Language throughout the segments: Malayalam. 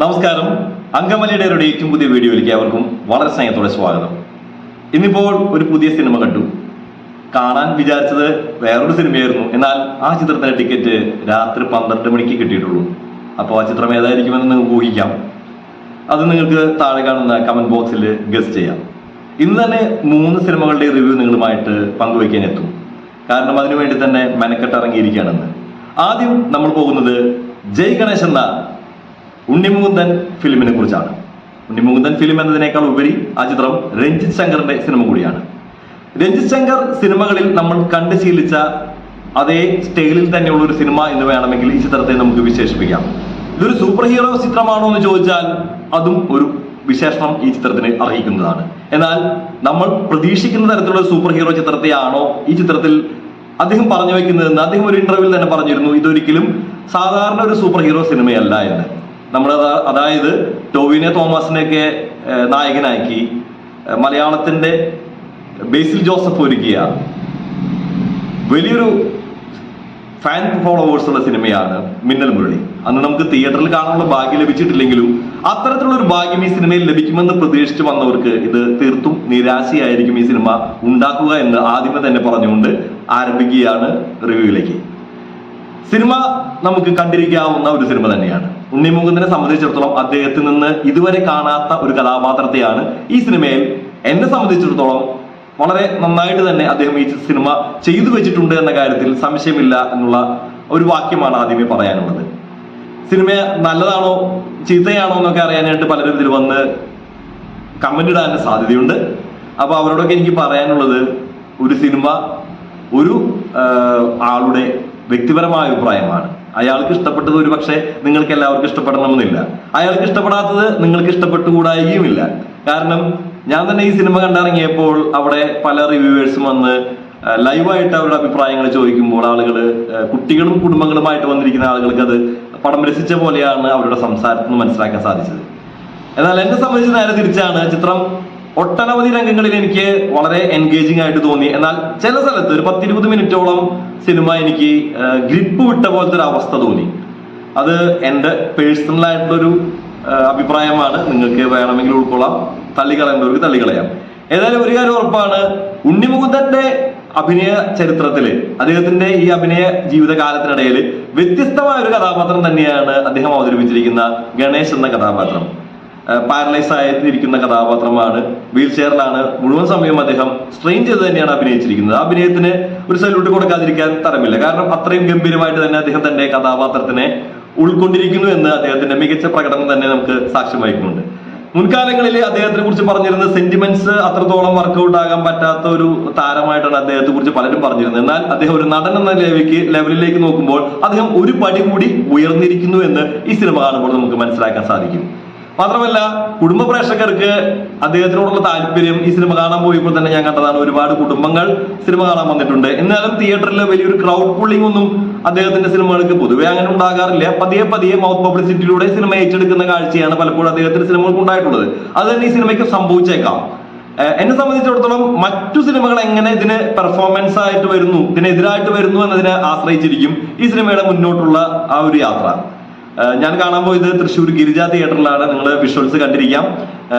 നമസ്കാരം. അങ്കമലിയുടെ ഏറ്റവും പുതിയ വീഡിയോയിലേക്ക് അവർക്കും വളരെ സ്നേഹത്തോടെ സ്വാഗതം. ഇന്നിപ്പോൾ ഒരു പുതിയ സിനിമ കണ്ടു. കാണാൻ വിചാരിച്ചത് വേറൊരു സിനിമയായിരുന്നു. എന്നാൽ ആ ചിത്രത്തിന്റെ ടിക്കറ്റ് രാത്രി പന്ത്രണ്ട് മണിക്ക് കിട്ടിയിട്ടുള്ളൂ. അപ്പോൾ ആ ചിത്രം ഏതായിരിക്കുമെന്ന് നിങ്ങൾക്ക് ഊഹിക്കാം. അത് നിങ്ങൾക്ക് താഴെ കാണുന്ന കമന്റ് ബോക്സിൽ ഗസ്റ്റ് ചെയ്യാം. ഇന്ന് തന്നെ മൂന്ന് സിനിമകളുടെ റിവ്യൂ നിങ്ങളുമായിട്ട് പങ്കുവയ്ക്കാൻ എത്തും. കാരണം അതിനുവേണ്ടി തന്നെ മെനക്കെട്ട് ഇറങ്ങിയിരിക്കുകയാണെന്ന് ആദ്യം നമ്മൾ പോകുന്നത് ജയ് ഗണേശ് എന്ന ഉണ്ണിമുകുന്ദൻ ഫിലിമിനെ കുറിച്ചാണ്. ഉണ്ണിമുകുന്ദൻ ഫിലിം എന്നതിനേക്കാൾ ഉപരി ആ ചിത്രം രഞ്ജിത് ശങ്കറിന്റെ സിനിമ കൂടിയാണ്. രഞ്ജിത് ശങ്കർ സിനിമകളിൽ നമ്മൾ കണ്ടു ശീലിച്ച അതേ സ്റ്റൈലിൽ തന്നെയുള്ള ഒരു സിനിമ എന്ന് വേണമെങ്കിൽ ഈ ചിത്രത്തെ നമുക്ക് വിശേഷിപ്പിക്കാം. ഇതൊരു സൂപ്പർ ഹീറോ ചിത്രമാണോ എന്ന് ചോദിച്ചാൽ അതും ഒരു വിശേഷണം ഈ ചിത്രത്തിന് അർഹിക്കുന്നതാണ് എന്നാൽ നമ്മൾ പ്രതീക്ഷിക്കുന്ന തരത്തിലുള്ള സൂപ്പർ ഹീറോ ചിത്രത്തെയാണോ ഈ ചിത്രത്തിൽ അദ്ദേഹം പറഞ്ഞു വെക്കുന്നതെന്ന് അദ്ദേഹം ഒരു ഇന്റർവ്യൂവിൽ തന്നെ പറഞ്ഞിരുന്നു ഇതൊരിക്കലും സാധാരണ ഒരു സൂപ്പർ ഹീറോ സിനിമയല്ല എന്ന്. നമ്മൾ അതായത് ടോവിനെ തോമസിനെയൊക്കെ നായകനാക്കി മലയാളത്തിന്റെ ബേസിൽ ജോസഫ് ഒരുക്കിയ വലിയൊരു ഫാൻ ഫോളോവേഴ്സ് ഉള്ള സിനിമയാണ് മിന്നൽ മുരളി. അന്ന് നമുക്ക് തിയേറ്ററിൽ കാണാനുള്ള ഭാഗ്യം ലഭിച്ചിട്ടില്ലെങ്കിലും അത്തരത്തിലുള്ള ഒരു ഭാഗ്യം ഈ സിനിമയിൽ ലഭിക്കുമെന്ന് പ്രതീക്ഷിച്ച് വന്നവർക്ക് ഇത് തീർത്തും നിരാശയായിരിക്കും ഈ സിനിമ ഉണ്ടാക്കുക എന്ന് ആദ്യമേ തന്നെ പറഞ്ഞുകൊണ്ട് ആരംഭിക്കുകയാണ് റിവ്യൂയിലേക്ക്. സിനിമ നമുക്ക് കണ്ടിരിക്കാവുന്ന ഒരു സിനിമ തന്നെയാണ്. ഉണ്ണിമുകുന്ദനെ സംബന്ധിച്ചിടത്തോളം അദ്ദേഹത്തിൽ നിന്ന് ഇതുവരെ കാണാത്ത ഒരു കഥാപാത്രത്തെയാണ് ഈ സിനിമയിൽ എന്നെ സംബന്ധിച്ചിടത്തോളം വളരെ നന്നായിട്ട് തന്നെ അദ്ദേഹം ഈ സിനിമ ചെയ്തു വെച്ചിട്ടുണ്ട് എന്ന കാര്യത്തിൽ സംശയമില്ല എന്നുള്ള ഒരു വാക്യമാണ് ആദ്യമേ പറയാനുള്ളത്. സിനിമ നല്ലതാണോ ചീത്തയാണോ എന്നൊക്കെ അറിയാനായിട്ട് പലരും ഇതിൽ വന്ന് കമന്റ് ഇടാൻ സാധ്യതയുണ്ട്. അപ്പൊ അവരോടൊക്കെ എനിക്ക് പറയാനുള്ളത് ഒരു സിനിമ ഒരു ആളുടെ വ്യക്തിപരമായ അഭിപ്രായമാണ്. അയാൾക്ക് ഇഷ്ടപ്പെട്ടത് ഒരു പക്ഷേ നിങ്ങൾക്ക് എല്ലാവർക്കും ഇഷ്ടപ്പെടണമെന്നില്ല. അയാൾക്ക് ഇഷ്ടപ്പെടാത്തത് നിങ്ങൾക്ക് ഇഷ്ടപ്പെട്ടുകൂടായികയുമില്ല കാരണം ഞാൻ തന്നെ ഈ സിനിമ കണ്ടിറങ്ങിയപ്പോൾ അവിടെ പല റിവ്യൂവേഴ്സും വന്ന് ലൈവായിട്ട് അവരുടെ അഭിപ്രായങ്ങൾ ചോദിക്കുമ്പോൾ ആളുകൾ കുട്ടികളും കുടുംബങ്ങളുമായിട്ട് വന്നിരിക്കുന്ന ആളുകൾക്ക് അത് പടം രസിച്ച പോലെയാണ് അവരുടെ സംസാരത്തിൽ നിന്ന് മനസ്സിലാക്കാൻ സാധിച്ചത്. എന്നാൽ എന്നെ സംബന്ധിച്ച് നേരെ തിരിച്ചാണ് ചിത്രം ഒട്ടനവധി രംഗങ്ങളിൽ എനിക്ക് വളരെ എൻഗേജിങ് ആയിട്ട് തോന്നി. എന്നാൽ ചില സ്ഥലത്ത് ഒരു പത്തിരുപത് മിനിറ്റോളം സിനിമ എനിക്ക് ഗ്രിപ്പ് വിട്ട പോലത്തെ ഒരു അവസ്ഥ തോന്നി. അത് എന്റെ പേഴ്സണൽ ആയിട്ടുള്ളൊരു അഭിപ്രായമാണ്. നിങ്ങൾക്ക് വേണമെങ്കിൽ ഉൾക്കൊള്ളാം. തള്ളിക്കളയേണ്ടവർക്ക് തള്ളിക്കളയാം. ഏതായാലും ഒരു കാര്യം ഉറപ്പാണ്. ഉണ്ണിമുകുന്ദന്റെ അഭിനയ ചരിത്രത്തിൽ അദ്ദേഹത്തിന്റെ ഈ അഭിനയ ജീവിതകാലത്തിനിടയിൽ വ്യത്യസ്തമായ ഒരു കഥാപാത്രം തന്നെയാണ് അദ്ദേഹം അവതരിപ്പിച്ചിരിക്കുന്ന ഗണേശ് എന്ന കഥാപാത്രം. പാരലൈസ് ആയിരിക്കുന്ന കഥാപാത്രമാണ്. വീൽ ചെയറിലാണ് മുഴുവൻ സമയം അദ്ദേഹം സ്ട്രെയിൻ ചെയ്ത് തന്നെയാണ് അഭിനയിച്ചിരിക്കുന്നത്. ആ അഭിനയത്തിന് ഒരു സല്യൂട്ട് കൊടുക്കാതിരിക്കാൻ തരമില്ല. കാരണം അത്രയും ഗംഭീരമായിട്ട് തന്നെ അദ്ദേഹം തന്റെ കഥാപാത്രത്തിനെ ഉൾക്കൊണ്ടിരിക്കുന്നു എന്ന് അദ്ദേഹത്തിന്റെ മികച്ച പ്രകടനം തന്നെ നമുക്ക് സാക്ഷ്യം വഹിക്കുന്നുണ്ട്. മുൻകാലങ്ങളിൽ അദ്ദേഹത്തിനെ കുറിച്ച് പറഞ്ഞിരുന്ന സെന്റിമെന്റ്സ് അത്രത്തോളം വർക്കൗട്ട് ആകാൻ പറ്റാത്ത ഒരു താരമായിട്ടാണ് അദ്ദേഹത്തെ കുറിച്ച് പലരും പറഞ്ഞിരുന്നത്. എന്നാൽ അദ്ദേഹം ഒരു നടൻ എന്ന ലെവലിലേക്ക് ലെവലിലേക്ക് നോക്കുമ്പോൾ അദ്ദേഹം ഒരു പടി കൂടി ഉയർന്നിരിക്കുന്നു എന്ന് ഈ സിനിമ കാണുമ്പോൾ നമുക്ക് മനസ്സിലാക്കാൻ സാധിക്കും. മാത്രമല്ല കുടുംബ പ്രേക്ഷകർക്ക് അദ്ദേഹത്തിനോടുള്ള താല്പര്യം ഈ സിനിമ കാണാൻ പോയപ്പോൾ തന്നെ ഞാൻ കണ്ടതാണ് ഒരുപാട് കുടുംബങ്ങൾ സിനിമ കാണാൻ വന്നിട്ടുണ്ട്. എന്നാലും തിയേറ്ററിൽ വലിയൊരു ക്രൗഡ് പുള്ളിംഗ് ഒന്നും അദ്ദേഹത്തിന്റെ സിനിമകൾക്ക് പൊതുവെ അങ്ങനെ ഉണ്ടാകാറില്ല. പതിയെ പതിയെ മൗത്ത് പബ്ലിസിറ്റിയിലൂടെ സിനിമ ഏറ്റെടുക്കുന്ന കാഴ്ചയാണ് പലപ്പോഴും അദ്ദേഹത്തിന്റെ സിനിമകൾക്ക് ഉണ്ടായിട്ടുള്ളത്. അത് തന്നെ ഈ സിനിമയ്ക്ക് സംഭവിച്ചേക്കാം. എന്നെ സംബന്ധിച്ചിടത്തോളം മറ്റു സിനിമകൾ എങ്ങനെ ഇതിന് പെർഫോമൻസ് ആയിട്ട് വരുന്നു ഇതിനെതിരായിട്ട് വരുന്നു എന്നതിനെ ആശ്രയിച്ചിരിക്കും ഈ സിനിമയുടെ മുന്നോട്ടുള്ള ആ ഒരു യാത്ര. ഞാൻ കാണാൻ പോയത് തൃശ്ശൂർ ഗിരിജ തിയേറ്ററിലാണ്. നിങ്ങൾ വിഷ്വൽസ് കണ്ടിരിക്കാം.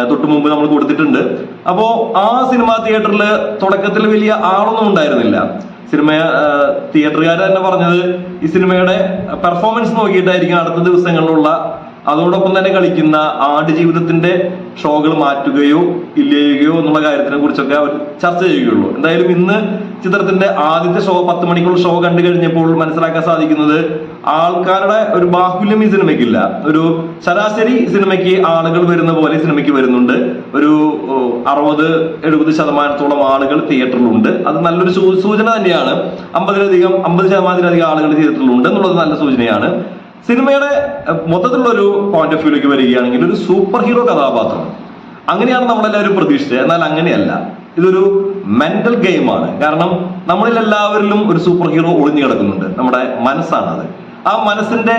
തൊട്ടു മുമ്പ് നമ്മൾ കൊടുത്തിട്ടുണ്ട്. അപ്പോ ആ സിനിമാ തിയേറ്ററിൽ തുടക്കത്തിൽ വലിയ ആളൊന്നും ഉണ്ടായിരുന്നില്ല. സിനിമ തിയേറ്ററുകാർ തന്നെ പറഞ്ഞത് ഈ സിനിമയുടെ പെർഫോമൻസ് നോക്കിയിട്ടായിരിക്കും അടുത്ത ദിവസങ്ങളിലുള്ള അതോടൊപ്പം തന്നെ കളിക്കുന്ന ആട് ജീവിതത്തിന്റെ ഷോകൾ മാറ്റുകയോ ഇല്ലയോ എന്നുള്ള കാര്യത്തിനെ കുറിച്ചൊക്കെ അവർ ചർച്ച ചെയ്യുകയുള്ളൂ. എന്തായാലും ഇന്ന് ചിത്രത്തിന്റെ ആദ്യത്തെ ഷോ പത്ത് മണിക്കുള്ള ഷോ കണ്ടു കഴിഞ്ഞപ്പോൾ മനസ്സിലാക്കാൻ സാധിക്കുന്നത് ആൾക്കാരുടെ ഒരു ബാഹുല്യം ഈ സിനിമയ്ക്കില്ല. ഒരു ശരാശരി സിനിമയ്ക്ക് ആളുകൾ വരുന്ന പോലെ സിനിമയ്ക്ക് വരുന്നുണ്ട്. ഒരു അറുപത് എഴുപത് ശതമാനത്തോളം ആളുകൾ തിയേറ്ററിലുണ്ട്. അത് നല്ലൊരു സൂചന തന്നെയാണ്. അമ്പതിലധികം അമ്പത് ശതമാനത്തിലധികം ആളുകൾ തിയേറ്ററിലുണ്ട് എന്നുള്ളത് നല്ല സൂചനയാണ്. സിനിമയുടെ മൊത്തത്തിലുള്ള ഒരു പോയിന്റ് ഓഫ് വ്യൂലേക്ക് വരികയാണെങ്കിൽ ഒരു സൂപ്പർ ഹീറോ കഥാപാത്രം. അങ്ങനെയാണ് നമ്മളെല്ലാവരും പ്രതീക്ഷിച്ചത്. എന്നാൽ അങ്ങനെയല്ല. ഇതൊരു മെന്റൽ ഗെയിമാണ് കാരണം നമ്മളിൽ എല്ലാവരിലും ഒരു സൂപ്പർ ഹീറോ ഒളിഞ്ഞു കിടക്കുന്നുണ്ട്. നമ്മുടെ മനസ്സാണത്. ആ മനസ്സിന്റെ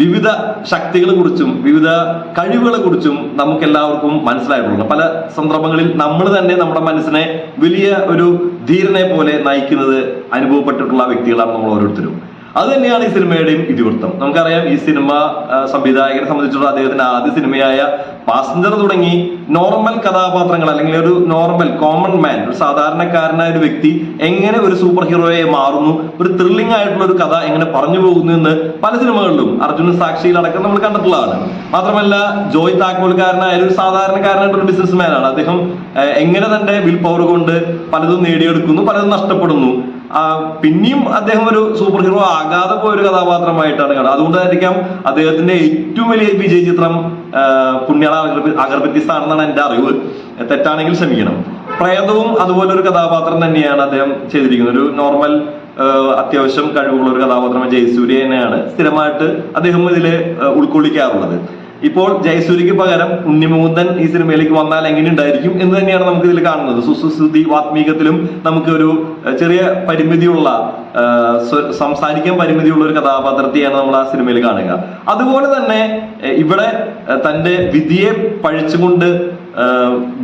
വിവിധ ശക്തികളെ കുറിച്ചും വിവിധ കഴിവുകളെ കുറിച്ചും നമുക്ക് എല്ലാവർക്കും മനസ്സിലായിട്ടുണ്ട് പല സന്ദർഭങ്ങളിൽ നമ്മൾ തന്നെ നമ്മുടെ മനസ്സിനെ വലിയ ഒരു ധീരനെ പോലെ നയിക്കുന്നത് അനുഭവപ്പെട്ടിട്ടുള്ള വ്യക്തികളാണ് നമ്മൾ ഓരോരുത്തരും. അത് തന്നെയാണ് ഈ സിനിമയുടെയും ഇതിവൃത്തം. നമുക്കറിയാം ഈ സിനിമ സംവിധായകനെ സംബന്ധിച്ചുള്ള അദ്ദേഹത്തിന്റെ ആദ്യ സിനിമയായ പാസഞ്ചർ തുടങ്ങി നോർമൽ കഥാപാത്രങ്ങൾ അല്ലെങ്കിൽ ഒരു നോർമൽ കോമൺ മാൻ ഒരു സാധാരണക്കാരനായ ഒരു വ്യക്തി എങ്ങനെ ഒരു സൂപ്പർ ഹീറോയെ മാറുന്നു ഒരു ത്രില്ലിംഗ് ആയിട്ടുള്ള ഒരു കഥ എങ്ങനെ പറഞ്ഞു പോകുന്നു എന്ന് പല സിനിമകളിലും അർജുന സാക്ഷിയിലടക്കം നമ്മൾ കണ്ടിട്ടുള്ളതാണ്. മാത്രമല്ല ജോയ് താക്കോൽക്കാരനായ ഒരു സാധാരണക്കാരനായിട്ടൊരു ബിസിനസ് മാനാണ് അദ്ദേഹം എങ്ങനെ തന്റെ വിൽ പവർ കൊണ്ട് പലതും നേടിയെടുക്കുന്നു പലതും നഷ്ടപ്പെടുന്നു. പിന്നെയും അദ്ദേഹം ഒരു സൂപ്പർ ഹീറോ ആകാതെ പോയ ഒരു കഥാപാത്രമായിട്ടാണ് കാണുന്നത്. അതുകൊണ്ടായിരിക്കാം അദ്ദേഹത്തിന്റെ ഏറ്റവും വലിയ വിജയ ചിത്രം പുണ്യാള അഗർബി- അഗർബത്തിസ് ആണെന്നാണ് എന്റെ അറിവ്. തെറ്റാണെങ്കിൽ ക്ഷമിക്കണം. പ്രേതവും അതുപോലെ ഒരു കഥാപാത്രം തന്നെയാണ് അദ്ദേഹം ചെയ്തിരിക്കുന്നത്. ഒരു നോർമൽ അത്യാവശ്യം കഴിവുള്ള ഒരു കഥാപാത്രം ജയസൂര്യ തന്നെയാണ് സ്ഥിരമായിട്ട് അദ്ദേഹം ഇതിൽ ഉൾക്കൊള്ളിക്കാറുള്ളത്. ഇപ്പോൾ ജയസൂര്യക്ക് പകരം ഉണ്ണിമുകുന്ദൻ ഈ സിനിമയിലേക്ക് വന്നാൽ എങ്ങനെ ഉണ്ടായിരിക്കും എന്ന് തന്നെയാണ് നമുക്ക് ഇതിൽ കാണുന്നത്. സുസുശ്രുതി വാത്മീകത്തിലും നമുക്ക് ഒരു ചെറിയ പരിമിതിയുള്ള സംസാരിക്കാൻ പരിമിതിയുള്ള ഒരു കഥാപാത്രത്തെയാണ് നമ്മൾ ആ സിനിമയിൽ കാണുക. അതുപോലെ തന്നെ ഇവിടെ തന്റെ വിധിയെ പഴിച്ചുകൊണ്ട്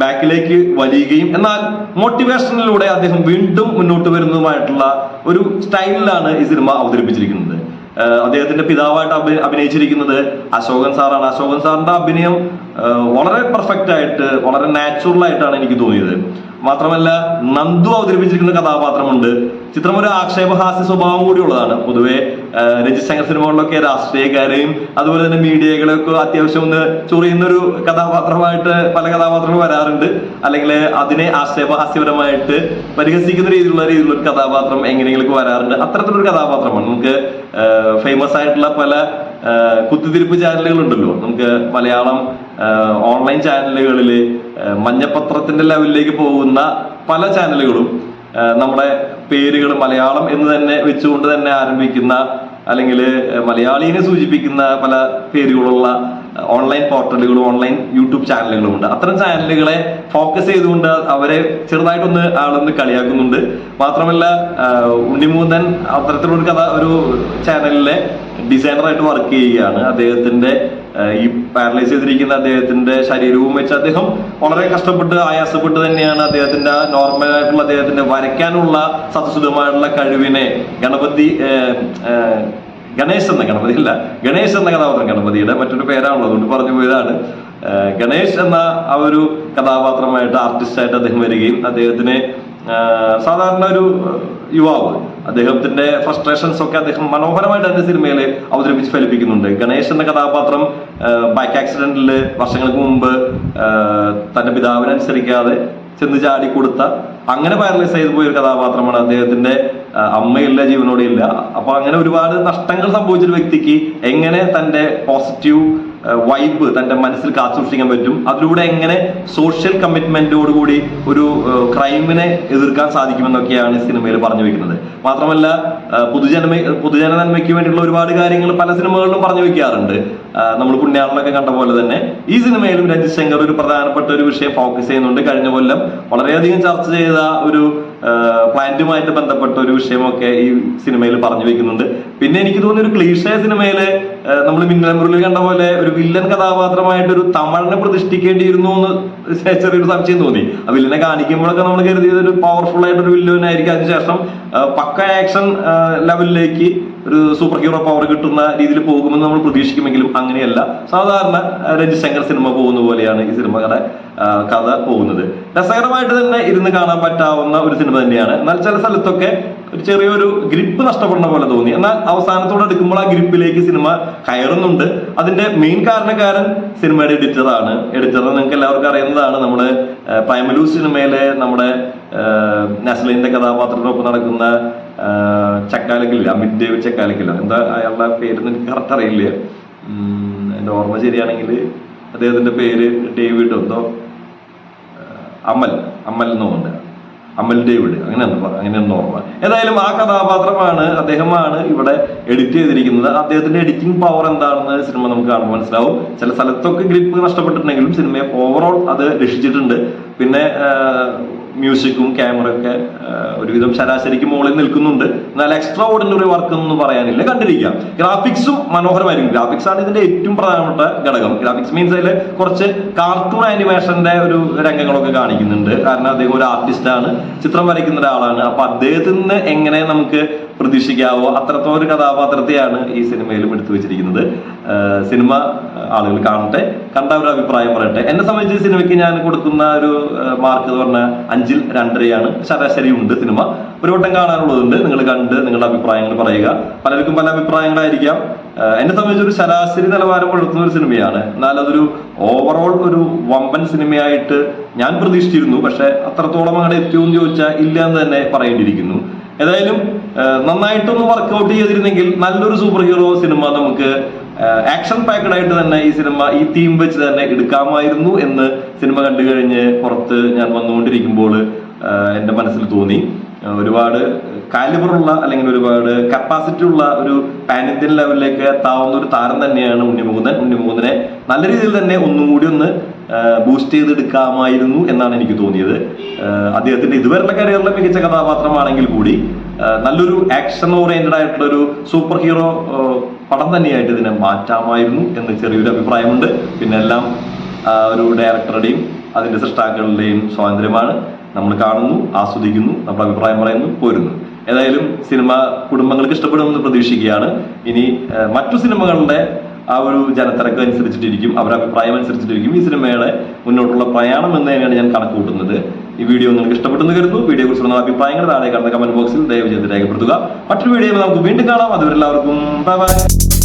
ബാക്കിലേക്ക് വലിയുകയും എന്നാൽ മോട്ടിവേഷനിലൂടെ അദ്ദേഹം വീണ്ടും മുന്നോട്ട് വരുന്നതുമായിട്ടുള്ള ഒരു സ്റ്റൈലിലാണ് ഈ സിനിമ അവതരിപ്പിച്ചിരിക്കുന്നത്. അദ്ദേഹത്തിന്റെ പിതാവായിട്ട് അഭി- അഭിനയിച്ചിരിക്കുന്നത് അശോകൻ സാറാണ്. അശോകൻ സാറിന്റെ അഭിനയം വളരെ പെർഫെക്റ്റ് ആയിട്ട് വളരെ നാച്ചുറൽ ആയിട്ടാണ് എനിക്ക് തോന്നിയത്. മാത്രമല്ല നന്ദു അവതരിപ്പിച്ചിരിക്കുന്ന കഥാപാത്രമുണ്ട്. ചിത്രം ഒരു ആക്ഷേപഹാസ്യ സ്വഭാവം കൂടിയുള്ളതാണ്. പൊതുവെ രജിശങ്കർ സിനിമകളിലൊക്കെ രാഷ്ട്രീയക്കാരെയും അതുപോലെ തന്നെ മീഡിയകളെയൊക്കെ അത്യാവശ്യം ഒന്ന് ചൊറിയുന്ന ഒരു കഥാപാത്രമായിട്ട് പല കഥാപാത്രങ്ങൾ വരാറുണ്ട്. അല്ലെങ്കിൽ അതിനെ ആക്ഷേപഹാസ്യപരമായിട്ട് പരിഹസിക്കുന്ന രീതിയിലുള്ള രീതിയിലുള്ള ഒരു കഥാപാത്രം എങ്ങനെയെങ്കിലും വരാറുണ്ട്. അത്തരത്തിലൊരു കഥാപാത്രമാണ്. നമുക്ക് ഫേമസ് ആയിട്ടുള്ള പല കുത്തിത്തിരിപ്പ് ചാനലുകളുണ്ടല്ലോ. നമുക്ക് മലയാളം ഓൺലൈൻ ചാനലുകളിൽ മഞ്ഞപത്രത്തിന്റെ ലെവലിലേക്ക് പോകുന്ന പല ചാനലുകളും നമ്മുടെ പേരുകൾ മലയാളം എന്ന് തന്നെ വെച്ചുകൊണ്ട് തന്നെ ആരംഭിക്കുന്ന അല്ലെങ്കിൽ മലയാളീനെ സൂചിപ്പിക്കുന്ന പല പേരുകളുള്ള ഓൺലൈൻ പോർട്ടലുകളും ഓൺലൈൻ യൂട്യൂബ് ചാനലുകളും ഉണ്ട്. അത്തരം ചാനലുകളെ ഫോക്കസ് ചെയ്തുകൊണ്ട് അവരെ ചെറുതായിട്ടൊന്ന് ആളൊന്ന് കളിയാക്കുന്നുണ്ട്. മാത്രമല്ല ഉണ്ണിമൂന്നൻ അത്തരത്തിലുള്ള ഒരു കഥ ഒരു ചാനലിലെ ഡിസൈനറായിട്ട് വർക്ക് ചെയ്യുകയാണ്. അദ്ദേഹത്തിന്റെ ഈ പാരലൈസ് ചെയ്തിരിക്കുന്ന അദ്ദേഹത്തിന്റെ ശരീരവും വെച്ച് അദ്ദേഹം വളരെ കഷ്ടപ്പെട്ട് ആയാസപ്പെട്ട് തന്നെയാണ് അദ്ദേഹത്തിന്റെ നോർമൽ ആയിട്ടുള്ള അദ്ദേഹത്തിന്റെ വരയ്ക്കാനുള്ള സത്യസുദ്ധമായിട്ടുള്ള കഴിവിനെ ഗണപതി ഗണേശ് എന്ന ഗണപതി അല്ല ഗണേശ് എന്ന കഥാപാത്രം ഗണപതിയുടെ മറ്റൊരു പേരാണല്ലോ അതുകൊണ്ട് പറഞ്ഞു പോയതാണ്. ഗണേശ് എന്ന ആ ഒരു കഥാപാത്രമായിട്ട് ആർട്ടിസ്റ്റായിട്ട് അദ്ദേഹം വരികയും അദ്ദേഹത്തിന് സാധാരണ ഒരു യുവാവ്. അദ്ദേഹത്തിന്റെ ഫ്രസ്ട്രേഷൻസ് ഒക്കെ അദ്ദേഹം മനോഹരമായിട്ട് തന്നെ സിനിമയിൽ അവതരിപ്പിച്ച് ഫലിപ്പിക്കുന്നുണ്ട്. ഗണേശ് എന്ന കഥാപാത്രം ബൈക്ക് ആക്സിഡന്റിൽ വർഷങ്ങൾക്ക് മുമ്പ് തന്റെ പിതാവിനനുസരിക്കാതെ ചെന്ന് ചാടി കൊടുത്ത അങ്ങനെ പാരലൈസ് ചെയ്തു പോയ ഒരു കഥാപാത്രമാണ് അദ്ദേഹത്തിന്റെ അമ്മയില്ല ജീവനോടെ ഇല്ല. അപ്പൊ അങ്ങനെ ഒരുപാട് നഷ്ടങ്ങൾ സംഭവിച്ചൊരു വ്യക്തിക്ക് എങ്ങനെ തന്റെ പോസിറ്റീവ് വൈബ് തന്റെ മനസ്സിൽ കാത്തുസൂക്ഷിക്കാൻ പറ്റും? അതിലൂടെ എങ്ങനെ സോഷ്യൽ കമ്മിറ്റ്മെന്റോടുകൂടി ഒരു ക്രൈമിനെ എതിർക്കാൻ സാധിക്കുമെന്നൊക്കെയാണ് സിനിമയിൽ പറഞ്ഞു വെക്കുന്നത്. മാത്രമല്ല പൊതുജനമ പൊതുജന നന്മയ്ക്ക് വേണ്ടിയിട്ടുള്ള ഒരുപാട് കാര്യങ്ങൾ പല സിനിമകളിലും പറഞ്ഞു വെക്കാറുണ്ട്. നമ്മൾ പുണ്യാളിലൊക്കെ കണ്ട പോലെ തന്നെ ഈ സിനിമയിലും രജിത് ശങ്കർ ഒരു പ്രധാനപ്പെട്ട ഒരു വിഷയം ഫോക്കസ് ചെയ്യുന്നുണ്ട്. കഴിഞ്ഞ കൊല്ലം വളരെയധികം ചർച്ച ചെയ്ത ഒരു പ്ലാന്റുമായിട്ട് ബന്ധപ്പെട്ട ഒരു വിഷയമൊക്കെ ഈ സിനിമയിൽ പറഞ്ഞു വെക്കുന്നുണ്ട്. പിന്നെ എനിക്ക് തോന്നുന്ന ഒരു ക്ലീഷേ സിനിമയിൽ നമ്മൾ മിന്നൽ മുരളി കണ്ട പോലെ ഒരു വില്ലൻ കഥാപാത്രമായിട്ട് ഒരു തമിഴിനെ പ്രതിഷ്ഠിക്കേണ്ടിയിരുന്നു എന്ന് ചെറിയൊരു സംശയം തോന്നി. ആ വില്ലനെ കാണിക്കുമ്പോഴൊക്കെ നമ്മൾ കരുതിയത് ഒരു പവർഫുൾ ആയിട്ട് ഒരു വില്ലനായിരിക്കും അതിനുശേഷം പക്ക ആക്ഷൻ ലെവലിലേക്ക് ഒരു സൂപ്പർ ഹീറോ പവർ കിട്ടുന്ന രീതിയിൽ പോകുമെന്ന് നമ്മൾ പ്രതീക്ഷിക്കുമെങ്കിലും അങ്ങനെയല്ല. സാധാരണ രഞ്ജിശങ്കർ ശങ്കർ സിനിമ പോകുന്ന പോലെയാണ് ഈ സിനിമയുടെ കഥ പോകുന്നത്. രസകരമായിട്ട് തന്നെ ഇരുന്ന് കാണാൻ പറ്റാവുന്ന ഒരു സിനിമ തന്നെയാണ്. എന്നാൽ ചില സ്ഥലത്തൊക്കെ ഒരു ചെറിയൊരു ഗ്രിപ്പ് നഷ്ടപ്പെടുന്ന പോലെ തോന്നി. എന്നാൽ അവസാനത്തോടെ എടുക്കുമ്പോൾ ആ ഗ്രിപ്പിലേക്ക് സിനിമ കയറുന്നുണ്ട്. അതിന്റെ മെയിൻ കാരണക്കാരൻ സിനിമയുടെ എഡിറ്ററാണ് എഡിറ്റർ നിങ്ങൾക്ക് എല്ലാവർക്കും അറിയുന്നതാണ് നമ്മുടെ പ്രൈമലൂ സിനിമയിലെ നമ്മുടെ നസ്ലിന്റെ കഥാപാത്രത്തിനൊപ്പം നടക്കുന്ന ചക്കാലക്കില്ല അമിത് ദേവ് ചക്കാലക്കില്ല. എന്താ അയാളുടെ പേര് എനിക്ക് കറക്റ്റ് അറിയില്ല. എന്റെ ഓർമ്മ ശരിയാണെങ്കിൽ അദ്ദേഹത്തിന്റെ പേര് ഡേവിഡ് എന്തോ അമൽ അമൽ എന്ന് തോന്നുന്നുണ്ട്. അമൽ ഡേവിഡ്. അങ്ങനെ അങ്ങനെയാണ് ഓർമ്മ. ഏതായാലും ആ കഥാപാത്രമാണ് അദ്ദേഹമാണ് ഇവിടെ എഡിറ്റ് ചെയ്തിരിക്കുന്നത്. അദ്ദേഹത്തിന്റെ എഡിറ്റിംഗ് പവർ എന്താണെന്ന് സിനിമ നമുക്ക് കാണുമ്പോൾ മനസ്സിലാവും. ചില സ്ഥലത്തൊക്കെ ഗ്രിപ്പ് നഷ്ടപ്പെട്ടിട്ടുണ്ടെങ്കിലും സിനിമയെ ഓവറോൾ അത് രക്ഷിച്ചിട്ടുണ്ട്. പിന്നെ മ്യൂസിക്കും ക്യാമറയൊക്കെ ഒരുവിധം ശരാശരിക്ക് മുകളിൽ നിൽക്കുന്നുണ്ട്. എന്നാൽ എക്സ്ട്രാ ഓർഡിനറി വർക്ക് എന്ന് പറയാനില്ല. കണ്ടിരിക്കാം. ഗ്രാഫിക്സും മനോഹരമായിരിക്കും. ഗ്രാഫിക്സ് ആണ് ഇതിന്റെ ഏറ്റവും പ്രധാനപ്പെട്ട ഘടകം. ഗ്രാഫിക്സ് മീൻസ് അതിൽ കുറച്ച് കാർട്ടൂൺ ആനിമേഷന്റെ ഒരു രംഗങ്ങളൊക്കെ കാണിക്കുന്നുണ്ട്. കാരണം അദ്ദേഹം ഒരു ആർട്ടിസ്റ്റ് ആണ്. ചിത്രം വരയ്ക്കുന്ന ഒരാളാണ്. അപ്പൊ അദ്ദേഹത്തിൽ നിന്ന് എങ്ങനെ നമുക്ക് പ്രതീക്ഷിക്കാവോ? അത്രത്തോളം ഒരു കഥാപാത്രത്തെയാണ് ഈ സിനിമയിലും എടുത്തു വെച്ചിരിക്കുന്നത്. സിനിമ ആളുകൾ കാണട്ടെ. കണ്ട ഒരു അഭിപ്രായം പറയട്ടെ. എന്നെ സംബന്ധിച്ച് സിനിമയ്ക്ക് ഞാൻ കൊടുക്കുന്ന ഒരു മാർക്ക് എന്ന് പറഞ്ഞാൽ അഞ്ചിൽ രണ്ടരയാണ്. ശരാശരി ഉണ്ട് സിനിമ. ഒരു വട്ടം കാണാനുള്ളതുണ്ട് നിങ്ങൾ കണ്ട് നിങ്ങളുടെ അഭിപ്രായങ്ങൾ പറയുക. പലർക്കും പല അഭിപ്രായങ്ങളായിരിക്കാം. എന്നെ സംബന്ധിച്ച് ഒരു ശരാശരി നിലവാരം പുലർത്തുന്ന ഒരു സിനിമയാണ്. എന്നാൽ അതൊരു ഓവറോൾ ഒരു വമ്പൻ സിനിമയായിട്ട് ഞാൻ പ്രതീക്ഷിച്ചിരുന്നു. പക്ഷെ അത്രത്തോളം അങ്ങനെ എത്തിയോ എന്ന് ചോദിച്ചാൽ ഇല്ല എന്ന് തന്നെ പറയേണ്ടിയിരിക്കുന്നു. ഏതായാലും നന്നായിട്ടൊന്ന് വർക്കൗട്ട് ചെയ്തിരുന്നെങ്കിൽ നല്ലൊരു സൂപ്പർ ഹീറോ സിനിമ നമുക്ക് ആക്ഷൻ പാക്കഡ് ആയിട്ട് തന്നെ ഈ സിനിമ ഈ തീം വെച്ച് തന്നെ എടുക്കാമായിരുന്നു എന്ന് സിനിമ കണ്ടു കഴിഞ്ഞ് പുറത്ത് ഞാൻ വന്നുകൊണ്ടിരിക്കുമ്പോൾ എന്റെ മനസ്സിൽ തോന്നി. ഒരുപാട് കാലിബറുള്ള അല്ലെങ്കിൽ ഒരുപാട് കപ്പാസിറ്റി ഉള്ള ഒരു പാൻ ഇന്ത്യൻ ലെവലിലേക്ക് എത്താവുന്ന ഒരു താരം തന്നെയാണ് ഉണ്ണിമുകുന്ദൻ. ഉണ്ണിമുകുന്ദനെ നല്ല രീതിയിൽ തന്നെ ഒന്നും കൂടി ഒന്ന് ബൂസ്റ്റ് ചെയ്തെടുക്കാമായിരുന്നു എന്നാണ് എനിക്ക് തോന്നിയത്. അദ്ദേഹത്തിന്റെ ഇതുവരെയുള്ള കരിയറിലെ മികച്ച കഥാപാത്രമാണെങ്കിൽ കൂടി നല്ലൊരു ആക്ഷൻ ഓറിയന്റഡ് ആയിട്ടുള്ള ഒരു സൂപ്പർ ഹീറോ പടം തന്നെയായിട്ട് ഇതിനെ മാറ്റാമായിരുന്നു എന്ന് ചെറിയൊരു അഭിപ്രായമുണ്ട്. പിന്നെ എല്ലാം ഒരു ഡയറക്ടറുടെയും അതിന്റെ സൃഷ്ടാക്കളുടെയും സ്വാതന്ത്ര്യമാണ്. നമ്മൾ കാണുന്നു ആസ്വദിക്കുന്നു നമ്മുടെ അഭിപ്രായം പറയുന്നു പോരുന്നു. ഏതായാലും സിനിമ കുടുംബങ്ങൾക്ക് ഇഷ്ടപ്പെടുമെന്ന് പ്രതീക്ഷിക്കുകയാണ്. ഇനി മറ്റു സിനിമകളുടെ ആ ഒരു ജനത്തിരക്ക് അനുസരിച്ചിട്ടിരിക്കും അവരുടെ അഭിപ്രായം അനുസരിച്ചിട്ടിരിക്കും ഈ സിനിമയുടെ മുന്നോട്ടുള്ള പ്രയാണം എന്ന് തന്നെയാണ് ഞാൻ കണക്ക് കൂട്ടുന്നത് ഈ വീഡിയോ നിങ്ങൾക്ക് ഇഷ്ടപ്പെട്ടെന്ന് കരുതുന്നു. വീഡിയോ കുറിച്ചുള്ള അഭിപ്രായങ്ങൾ താഴെ കാണുന്ന കമന്റ് ബോക്സിൽ ദയവ് ചെയ്ത് രേഖപ്പെടുത്തുക. മറ്റൊരു വീഡിയോ നമുക്ക് വീണ്ടും കാണാം. അതുവരെ എല്ലാവർക്കും ബൈ ബൈ